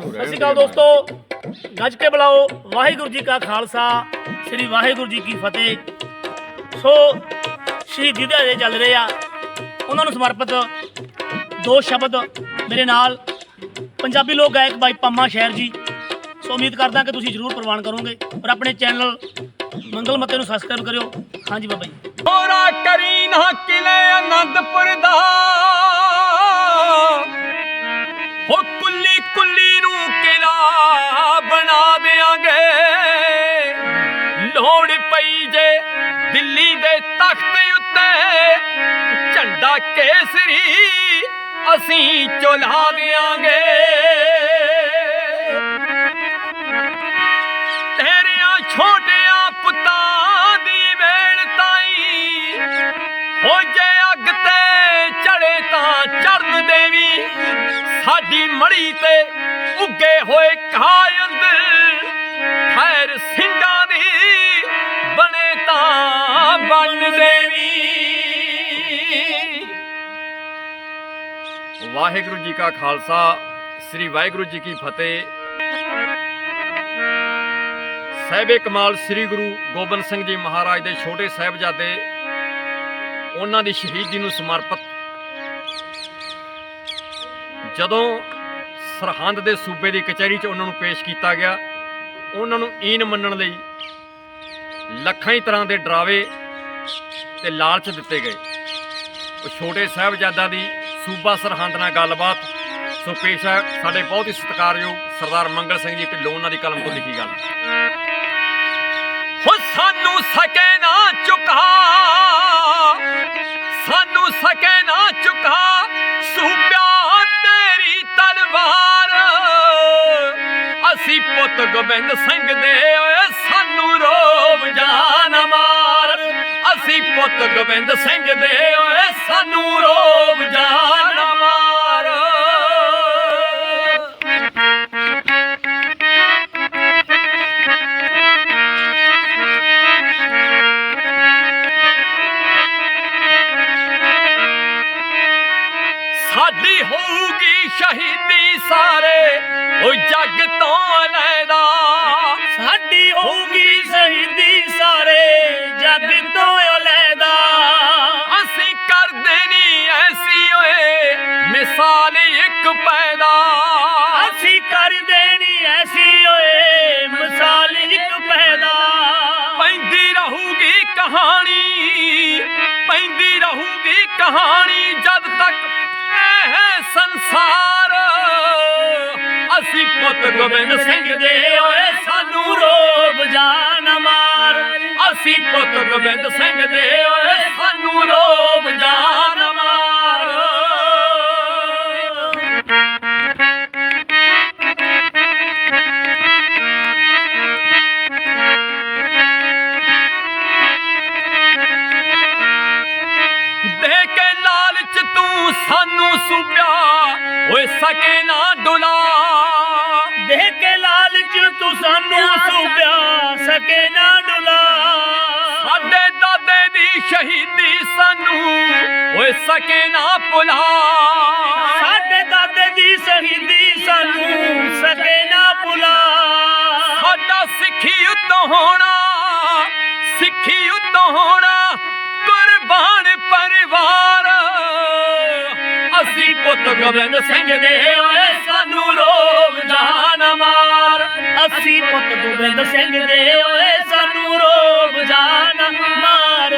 ਸਤਿ ਸ਼੍ਰੀ ਦੇ ਅਕਾਲ ਦੋਸਤੋ। ਗੱਜ ਕੇ ਬੁਲਾਓ। ਵਾਹਿਗੁਰੂ ਜੀ ਕਾ ਖਾਲਸਾ। ਸ੍ਰੀ ਵਾਹਿਗੁਰੂ ਜੀ ਕੀ ਫਤਿਹ। ਸੋ ਸ਼ਹੀਦੀ ਦਿਹਾੜੇ ਚੱਲ ਰਹੇ ਆ। ਉਹਨਾਂ ਨੂੰ ਸਮਰਪਿਤ ਦੋ ਸ਼ਬਦ ਮੇਰੇ ਨਾਲ। ਪੰਜਾਬੀ ਲੋਕ ਗਾਇਕ ਬਾਈ ਪੰਮਾ ਸ਼ਹਿਰ ਜੀ। ਸੋ ਉਮੀਦ ਕਰਦਾ ਕਿ ਤੁਸੀਂ ਜ਼ਰੂਰ ਪ੍ਰਵਾਨ ਕਰੋਗੇ। ਔਰ ਆਪਣੇ ਚੈਨਲ ਮੰਗਲ ਮੱਤੇ ਨੂੰ ਸਬਸਕ੍ਰਾਈਬ ਕਰਿਓ। ਹਾਂਜੀ ਬਾਬਾ ਜੀ। ਹੋਰਾ ਕਰੀ ਨਾ ਤਖਤ ਉੱਤੇ ਝੰਡਾ ਕੇਸਰੀ ਅਸੀਂ ਚੁਲਾ ਦੇਾਂਗੇ ਤੇਰਿਆਂ ਛੋਟਿਆਂ ਪੁੱਤਾਂ ਦੀ ਵੇਲ ਤਾਈ, ਹੋ ਜੇ ਅੱਗ ਤੇ ਚੜੇ ਤਾਂ ਚੜਨ ਦੇਵੀ। ਸਾਡੀ ਮੜੀ ਤੇ ਉੱਗੇ ਹੋਏ ਕਾਇੰਦ ਖੈਰ ਸਿੰਘ ਵਾਹਿਗੁਰੂ ਜੀ ਕਾ ਖਾਲਸਾ, ਸ੍ਰੀ ਵਾਹਿਗੁਰੂ ਜੀ ਕੀ ਫਤਿਹ। ਸਾਹਿਬੇ ਕਮਾਲ ਸ੍ਰੀ ਗੁਰੂ ਗੋਬਿੰਦ ਸਿੰਘ ਜੀ ਮਹਾਰਾਜ ਦੇ ਛੋਟੇ ਸਾਹਿਬਜ਼ਾਦੇ, ਉਹਨਾਂ ਦੀ ਸ਼ਹੀਦੀ ਨੂੰ ਸਮਰਪਿਤ। ਜਦੋਂ ਸਰਹੰਦ ਦੇ ਸੂਬੇ ਦੀ ਕਚਹਿਰੀ 'ਚ ਉਹਨਾਂ ਨੂੰ ਪੇਸ਼ ਕੀਤਾ ਗਿਆ, ਉਹਨਾਂ ਨੂੰ ਈਨ ਮੰਨਣ ਲਈ ਲੱਖਾਂ ਹੀ ਤਰ੍ਹਾਂ ਦੇ ਡਰਾਵੇ ਤੇ ਲਾਲਚ ਦਿੱਤੇ ਗਏ। ਉਹ ਛੋਟੇ ਸਾਹਿਬਜ਼ਾਦਾ ਦੀ ਸੂਬਾ ਸਰਹੰਦ ਨਾਲ ਗੱਲਬਾਤ। ਸੋ ਪੇਸ਼ ਹੈ ਸਾਡੇ ਬਹੁਤ ਹੀ ਸਤਿਕਾਰਯੋਗ ਸਰਦਾਰ ਮੰਗਲ ਸਿੰਘ ਜੀ, ਢਿੱਲੋਂ ਉਹਨਾਂ ਦੀ ਕਲਮ ਤੋਂ ਲਿਖੀ ਗੱਲ। ਹੋ ਸਾਨੂੰ ਸਕੇ ਨਾ ਚੁਕਾ। ਸਾਨੂੰ ਸਕੇ ਨਾ ਚੁਕਾ ਸੂਬਿਆ ਤੇਰੀ ਤਲਵਾਰ। ਅਸੀਂ ਪੁੱਤ ਗੋਬਿੰਦ ਸਿੰਘ ਦੇ ਓਏ ਸਾਨੂੰ ਰੋਬ ਜਾਨ ਮਾਰ। ਅਸੀਂ ਪੁੱਤ ਗੋਬਿੰਦ ਸਿੰਘ ਦੇ ਓਏ, ਸਾਨੂੰ ਰੋਬ ਜਾਨ ਮਾਰ। ਸਾਡੀ ਹੋਊਗੀ ਸ਼ਹੀਦੀ ਸਾਰੇ ਓ ਜੱਗ ਤੋਂ ਲੈਦਾ ਸਾਡੀ ਹੋਊਗੀ ਸ਼ਹੀਦੀ ਕਹਾਣੀ ਪੈਂਦੀ ਰਹੂਗੀ ਕਹਾਣੀ ਜਦ ਤੱਕ ਇਹ ਸੰਸਾਰ। ਅਸੀਂ ਪੁੱਤ ਗੋਬਿੰਦ ਸਿੰਘ ਦੇ ਓਏ ਸਾਨੂੰ ਰੋਬ ਜਾਨ ਮਾਰ। ਅਸੀਂ ਪੁੱਤ ਗੋਬਿੰਦ ਸਿੰਘ ਦੇ ਓਏ ਸਾਨੂੰ ਰੋਬ ਜਾਨ ਓਏ ਸਕੇ ਨਾ ਡੁਲਾ। ਦੇਖ ਕੇ ਲਾਲਚ ਤੂੰ ਸਾਨੂੰ ਸੂਬਿਆ ਸਕੇ ਨਾ ਡੁਲਾ। ਸਾਡੇ ਦਾਦੇ ਦੀ ਸ਼ਹੀਦੀ ਸਾਨੂੰ ਓਏ ਸਕੇ ਨਾ ਭੁਲਾ। ਸਾਡੇ ਦਾਦੇ ਦੀ ਸ਼ਹੀਦੀ ਸਾਨੂੰ ਸਕੇ ਨਾ ਭੁਲਾ। ਸਾਡਾ ਸਿੱਖੀ ਉੱਤੋਂ ਹੋਣਾ, ਸਿੱਖੀ ਉੱਤੋਂ ਹੋਣਾ ਪੁੱਤ ਗੋਬਿੰਦ ਸਿੰਘ ਦੇ ਓਏ ਸਾਨੂੰ ਰੋਬ ਜਾਨ ਮਾਰ। ਅਸੀਂ ਪੁੱਤ ਗੋਬਿੰਦ ਸਿੰਘ ਦੇ ਓਏ ਸਾਨੂੰ ਰੋਬ ਜਾਨ ਮਾਰ।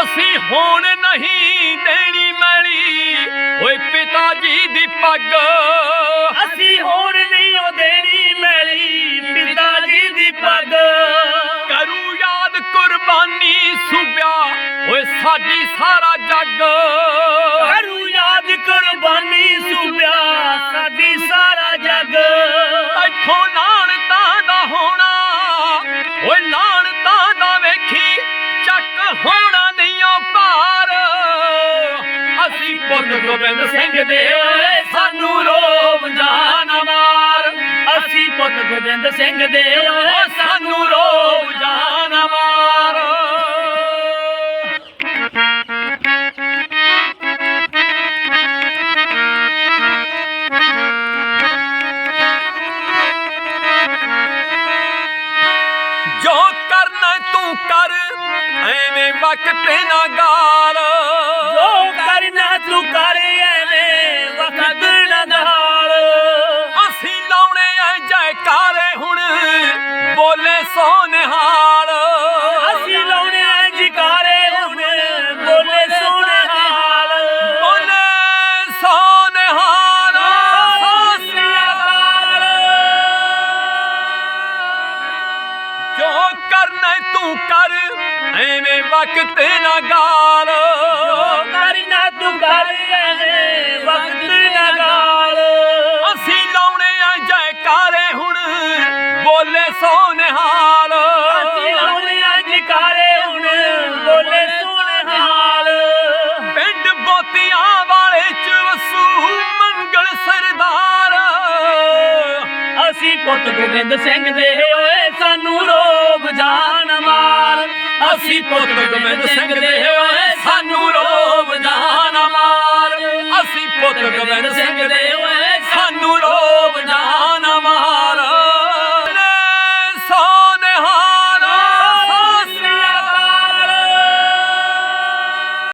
ਅਸੀਂ ਹੁਣ ਨਹੀਂ ਦੇਣੀ ਮੈਲੀ। ਓਏ ਪਿਤਾ ਜੀ ਦੀ ਪੱਗ ਕੁਰਬਾਨੀ ਸੁਬਿਆ ਓਏ ਸਾਡੀ ਸਾਰਾ ਜੱਗ। ਕਰੂ ਯਾਦ ਕੁਰਬਾਨੀ ਸੂਬਿਆ ਸਾਡੀ ਸਾਰਾ ਜੱਗ। ਇੱਥੋਂ ਲਾਣਤਾਂ ਦਾ ਹੋਣਾ ਓਏ ਲਾਣਤਾਂ ਦਾ ਵੇਖੀ ਚੱਕ ਹੋਣਾ ਨਹੀਂ ਓ ਪਾਰ ਅਸੀਂ ਪੁੱਤ ਗੋਬਿੰਦ ਸਿੰਘ ਦੇ ਓਏ ਸਾਨੂੰ ਰੋਬ ਜਾਨ ਅਸੀਂ ਪੁੱਤ ਗੋਬਿੰਦ ਸਿੰਘ ਦੇ ਓ ਸਾਨੂੰ ਰੋਬ ਜਾਨ ਮਾਰ। ਤੂੰ ਕਰ ਐਵੇਂ ਵਕਤ ਨਾ ਗਾਲ। ਕਰਨਾ ਤੂੰ ਕਰ ਐਵੇਂ ਵਕਤ ਨਗਾਲ ਅਸੀਂ ਲਾਉਣੇ ਆ ਜੈਕਾਰੇ ਹੁਣ ਬੋਲੇ ਸੋਨਿਹਾਲ। ਪੁੱਤ ਗੋਬਿੰਦ ਸਿੰਘ ਦੇ ਓਏ ਸਾਨੂੰ ਰੋਬ ਜਾਨ ਮਾਰ। ਅਸੀਂ ਪੁੱਤ ਗੋਬਿੰਦ ਸਿੰਘ ਦੇ ਓਏ ਸਾਨੂੰ ਰੋਬ ਜਾਨ ਮਾਰ। ਅਸੀਂ ਪੁੱਤ ਗੋਬਿੰਦ ਸਿੰਘ ਦੇ ਓਏ ਸਾਨੂੰ ਰੋਬ